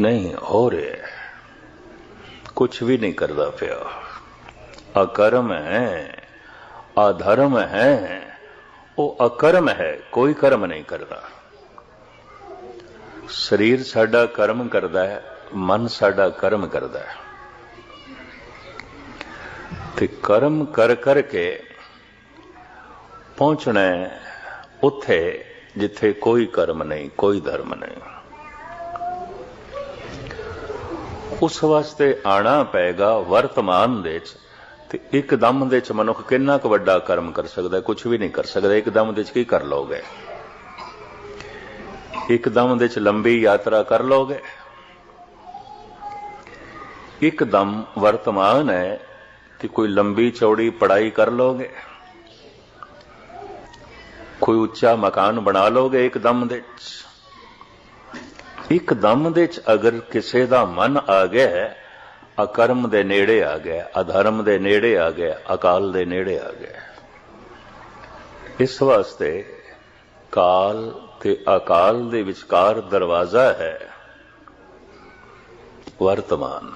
ਨਹੀਂ ਹੋ। ਰਿਹਾ ਕੁਝ ਵੀ ਨਹੀਂ ਕਰਦਾ ਪਿਆ। ਅਕਰਮ ਹੈ, ਅਧਰਮ ਹੈ, ਉਹ ਅਕਰਮ ਹੈ, ਕੋਈ ਕਰਮ ਨਹੀਂ ਕਰਦਾ। ਸਰੀਰ ਸਾਡਾ ਕਰਮ ਕਰਦਾ ਹੈ, ਮਨ ਸਾਡਾ ਕਰਮ ਕਰਦਾ ਹੈ। ਤੇ ਕਰਮ ਕਰ ਕਰਕੇ ਪਹੁੰਚਣਾ ਉੱਥੇ ਜਿੱਥੇ ਕੋਈ ਕਰਮ ਨਹੀਂ, ਕੋਈ ਧਰਮ ਨਹੀਂ। ਉਸ ਵਾਸਤੇ ਆਣਾ ਪਏਗਾ ਵਰਤਮਾਨ ਦੇ ਚ ਤੇ ਇੱਕਦਮ ਦੇ ਚ ਮਨੁੱਖ ਕਿੰਨਾ ਕੁ ਵੱਡਾ ਕਰਮ ਕਰ ਸਕਦਾ ਕੁਝ ਵੀ ਨਹੀਂ ਕਰ ਸਕਦਾ, ਇੱਕਦਮ ਦੇ ਚ ਕੀ ਕਰ ਲੋਗੇ ਇੱਕਦਮ ਦੇ ਚ ਲੰਬੀ ਯਾਤਰਾ ਕਰ ਲੋਗੇ ਇੱਕਦਮ ਵਰਤਮਾਨ ਹੈ ਕਿ ਕੋਈ ਲੰਬੀ ਚੌੜੀ ਪੜਾਈ ਕਰ ਲੋਗੇ ਕੋਈ ਉੱਚਾ ਮਕਾਨ ਬਣਾ ਲੋਗੇ ਇੱਕਦਮ ਦੇ ਚ ਇੱਕਦਮ ਦੇ ਚ ਅਗਰ ਕਿਸੇ ਦਾ ਮਨ ਆ ਗਿਆ ਅਕਰਮ ਦੇ ਨੇੜੇ ਆ ਗਿਆ, ਅਧਰਮ ਦੇ ਨੇੜੇ ਆ ਗਿਆ, ਅਕਾਲ ਦੇ ਨੇੜੇ ਆ ਗਿਆ। ਇਸ ਵਾਸਤੇ ਕਾਲ ਤੇ ਅਕਾਲ ਦੇ ਵਿਚਕਾਰ ਦਰਵਾਜ਼ਾ ਹੈ ਵਰਤਮਾਨ।